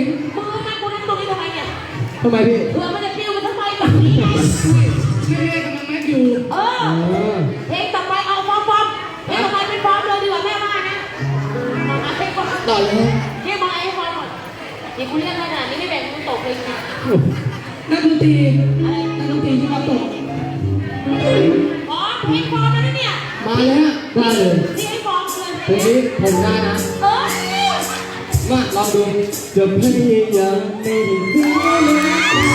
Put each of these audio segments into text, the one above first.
งลุงเหลงมึงรู้ไหมกูนั่งตรงนี้ทำไมเนี่ยทำไมพี่เผื่อมันจะฟิวไปทำไมแบบนี้ไงไม่ได้กำลังแม็กอยู่เอออ๋อเพลงต่อไปเอาฟอมฟอมเพลงต่อไปเป็นฟอมเลยดีกว่าแม่ว่านะเอาเพลงฟอมต่อเลยเรียกมาไอ้ฟอมก่อนนี่คุณเรียกขนาดนี้ไม่แบ่งคุณตกเลยนะนักดนตรีนักดนตรีที่มาตกอ๋อเพลงฟอมแล้วนะเนี่ยมาแล้วได้เลยนี่ให้ฟอมเลยเพลงนี้ผมได้นะ มาลองดูจะพยายามไม่ได้รั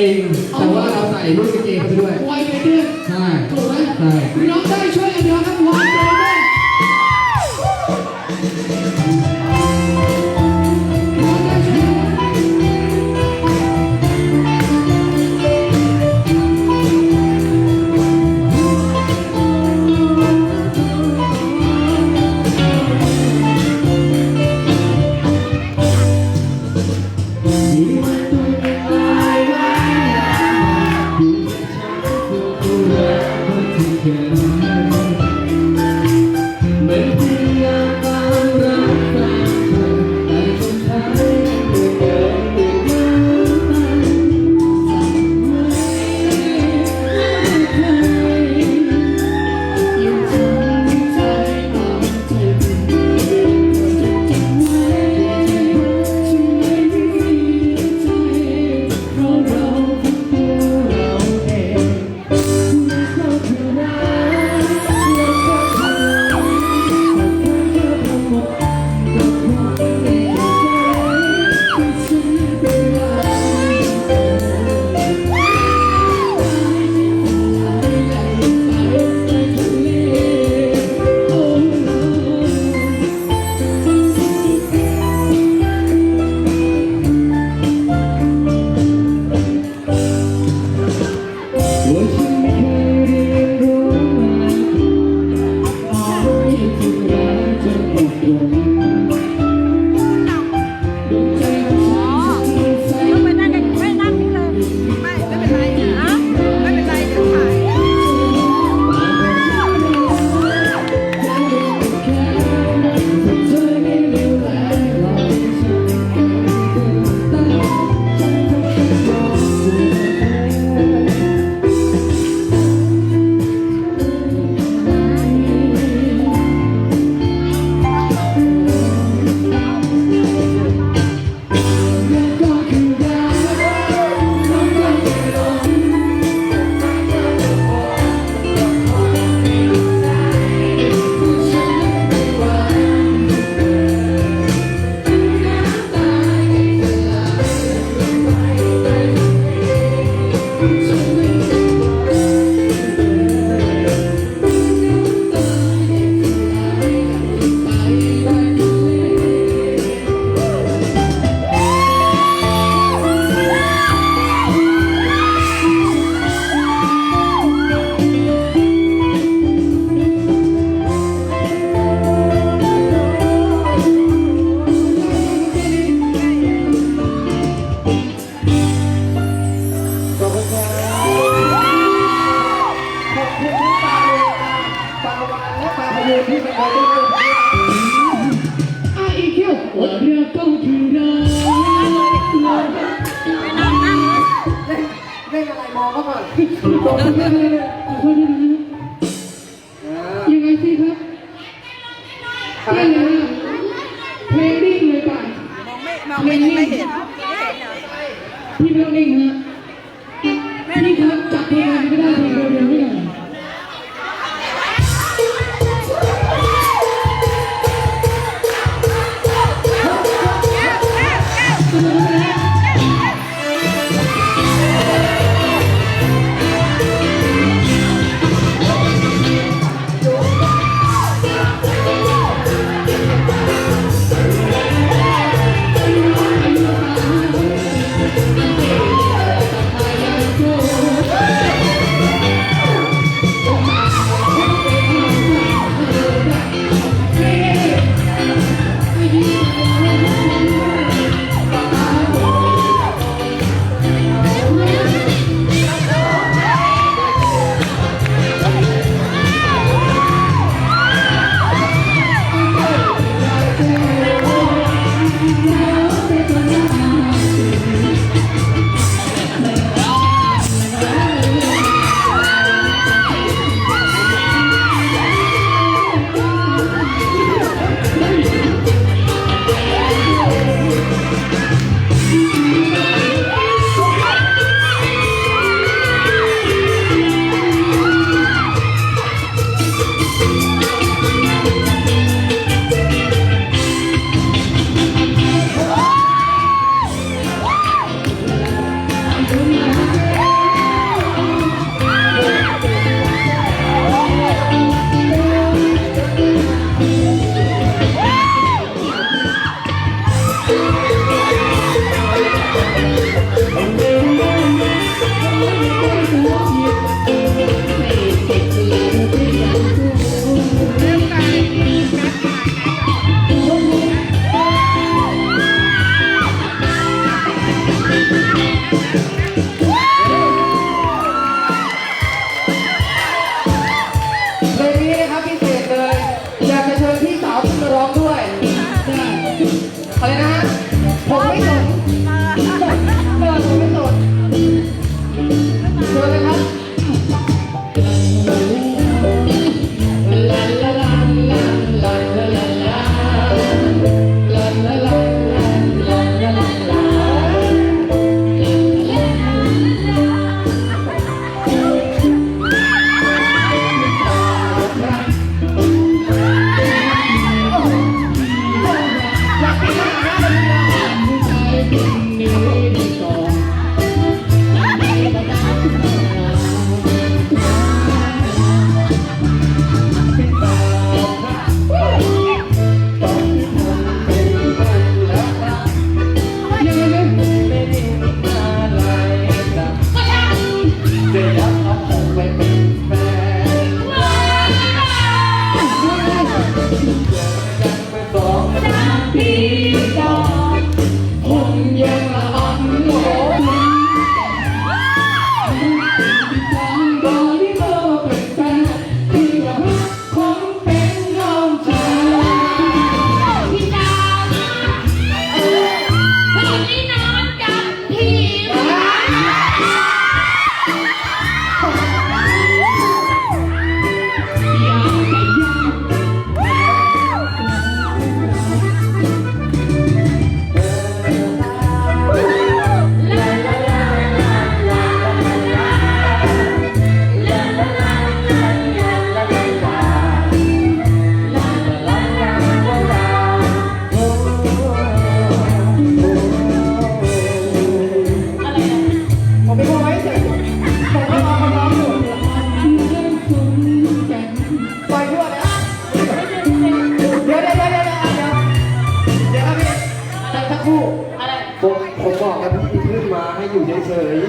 ตริงแต่ว่าเราใส่ลูกกางเกงไปด้วยไวไปด้วยใช่ถูกไหมใช่น้องได้ช่วยกันเดียวครับ ไอาเขีคิวอดเรือต้องถึงเราเล่อะไรมองมาก่อนขอโทษด้วยยังไงสิครับได้แล้วเพลงดิ้งเลยป่ะมงไม่ไห็นพี่ไม่ต้องดิ้งนะ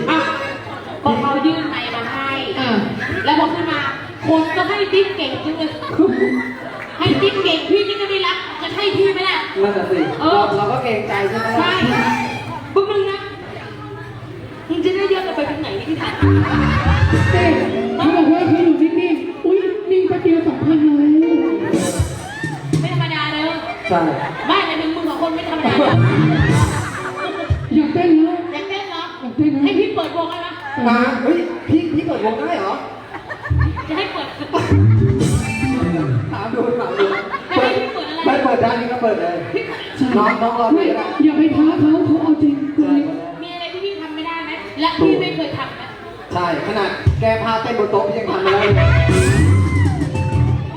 อะพอเขายื่นไมค์มาให้อะแล้วพอขึ้นมา คนก็ให้ติ๊บเก่งจังเลยให้ติ๊บเก่งพี่นี่ก็ไม่รับจะให้พี่ไหมล่ะๆนั่นน่ะสิเออเราเราก็เกรงใจใช่ไหมใช่บึ้งนึงนะมึงจะได้เยอะกันไปถึงไหนนี่พี่ถามเต้เขาบอกว่าเขาอยู่นิ่งๆอุ้ยนิ่งแป๊บเดียวสองพันแล้วไม่ธรรมดาเลยใช่ บ้านในมึงมึงกับคนไม่ธรรมดา มมาเฮ้ยพี่พี่เปิดวงได้เหรอ จะให้เปิดถามดูถามดูให้พี่เปิดอะไรไม่เปิดได้นี่ก็เปิดเลยพี่น้องน้องรอไม่พี่ก็ได้อย่าไปท้าเขาเขาเอาจริงคุณนิกมีอะไรที่พี่ทำไม่ได้ไหมและพี่ไม่เคยทำนะใช่ขนาดแกพาเต้นบนโต๊ะพี่ยังทำไม่ได้เลย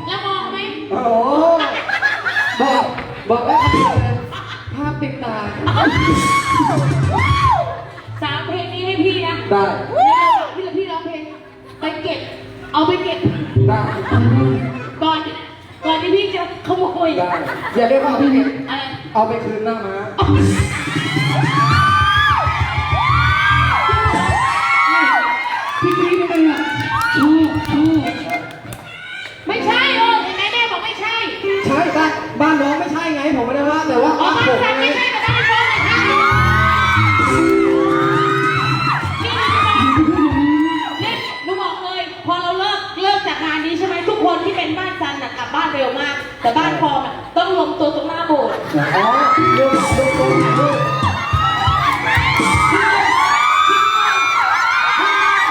แล้วมองไหมโอ้โหบอกบอกแล้วทำเลยภาพติดตาสามเพลงนี้ ให้พี่นะได้ในระหว่างที่เราพี่ร้องเพลงไปเก็บ เอาไปเก็บ ได้ ก่อน ก่อนที่พี่จะขโมยได้ อย่าเรียกว่าพี่อะไรเอาไปคืนหน้าม้าพี่กรี๊ดทำไมอะชอบชอบไม่ใช่เออเห็นไหมแม่บอกไม่ใช่ ใช่บ้านบ้านน้องไม่ใช่ไงผมไม่ได้ว่าแต่ว่าอ๋อบ้านบ้านผมฉันไงไม่ใช่ ที่เป็นบ้านจันน่ะกลับบ้านเร็วมาก แต่บ้านพอมอะต้องรวมตัวตรงหน้าโบสถ์อ๋อเรื่องเรื่องตัวถ่ายรูป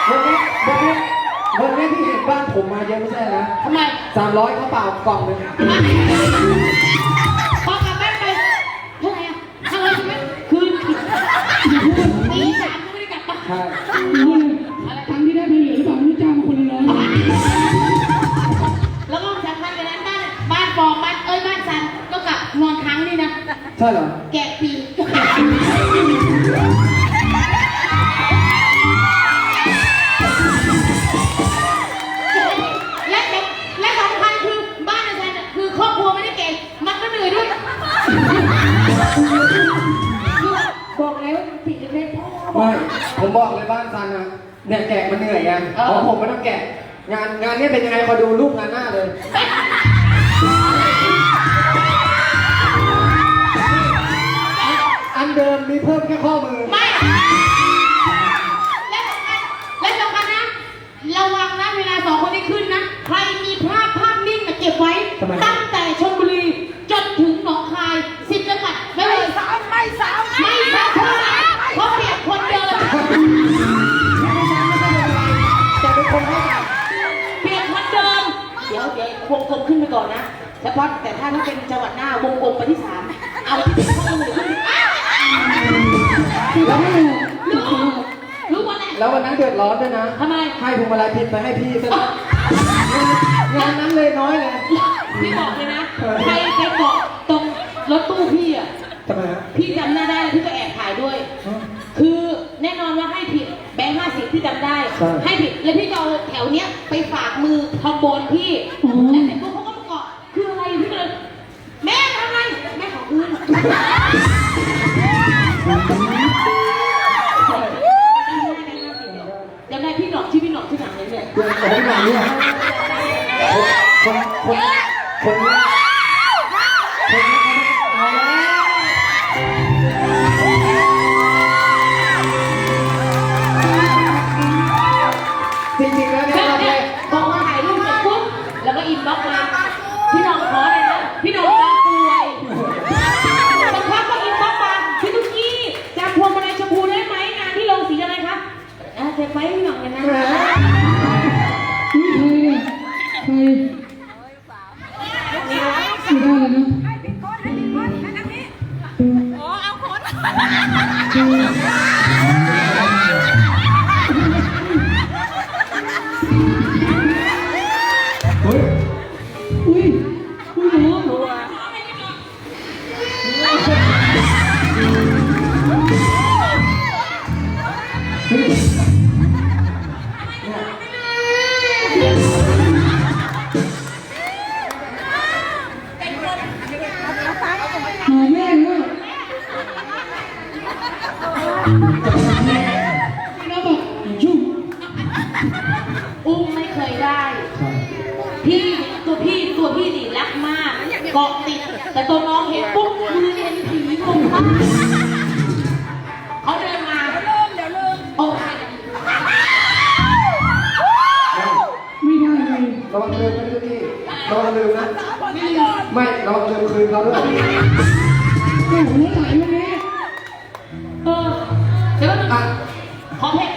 วันนี้วันนี้วันนี้ที่เห็นบ้านผมมาเยอะไม่ใช่นะทำไม สามร้อยเขาเปล่ากล่องหนึงพอ ช่เหรอ แกะปีและและสำคัญคือบ้านอาจารย์อะคือครอบครัวไม่ได้เก่ง มันก็เหนื่อยด้วยบอกแล้วติดเล็กๆพ่อ ไม่ผมบอกเลยบ้านซันนะเนี่ยแกะมันเหนื่อยไงเออ ของผมไม่ต้องแกะ งานงานเนี้เป็นยังไงคอยดูรูปงานหน้าเลยอั เดิมมีเพิ่มแค่ข้อมือ ไม่และสำคัญและสำคัญนะ ระวังนะเวลาสองคนนี้ขึ้นนะ ใครมีภาพภาพนิ่งนะเก็บไว้ ทำไม ตั้งแต่ชลบุรีจนถึงหนองคายสิบจังหวัดไม่เลยสามไม่สามไม่สามเพราะเปลี่ยนคนเดินแต่เป็นคนให้กันเปลี่ยนคนเดินเดี๋ยวเดี๋ยววงกลมขึ้นไปก่อนนะเฉพาะแต่ถ้าถ้าเป็นจังหวัดหน้าวงกลมไปที่สามเอาที่เป็นข้อมือขึ้น อ้าวแล้วรู้รู้หมดแหละแล้ววันนั้นเดือดร้อนด้วยนะ ทำไม ให้พวงมาลัยผิดไปให้พี่ซะแล้วงานนั้นเลยน้อยเลย พี่บอกเลยนะ ใครไปเกาะตรงรถตู้พี่อะ ทำไมฮะ พี่จำหน้าได้แล้วพี่ก็แอบถ่ายด้วย คือแน่นอนว่าให้ผิดแบงค์ห้าสิบพี่จำได้ ใช่ ให้ผิดแล้วพี่ก็เอาแถวเนี้ยไปฝากมือทอมโบนพี่อ๋อแล้วเสร็จปุ๊บเขาก็มาเกาะคืออะไรพี่ก็เลยแม่ทำไงแม่ขอคืน เนี่ยเดือนของงานเนี่ยคนคนคน จ่ายลูกเออเดี๋ยวก่อนขอเพลง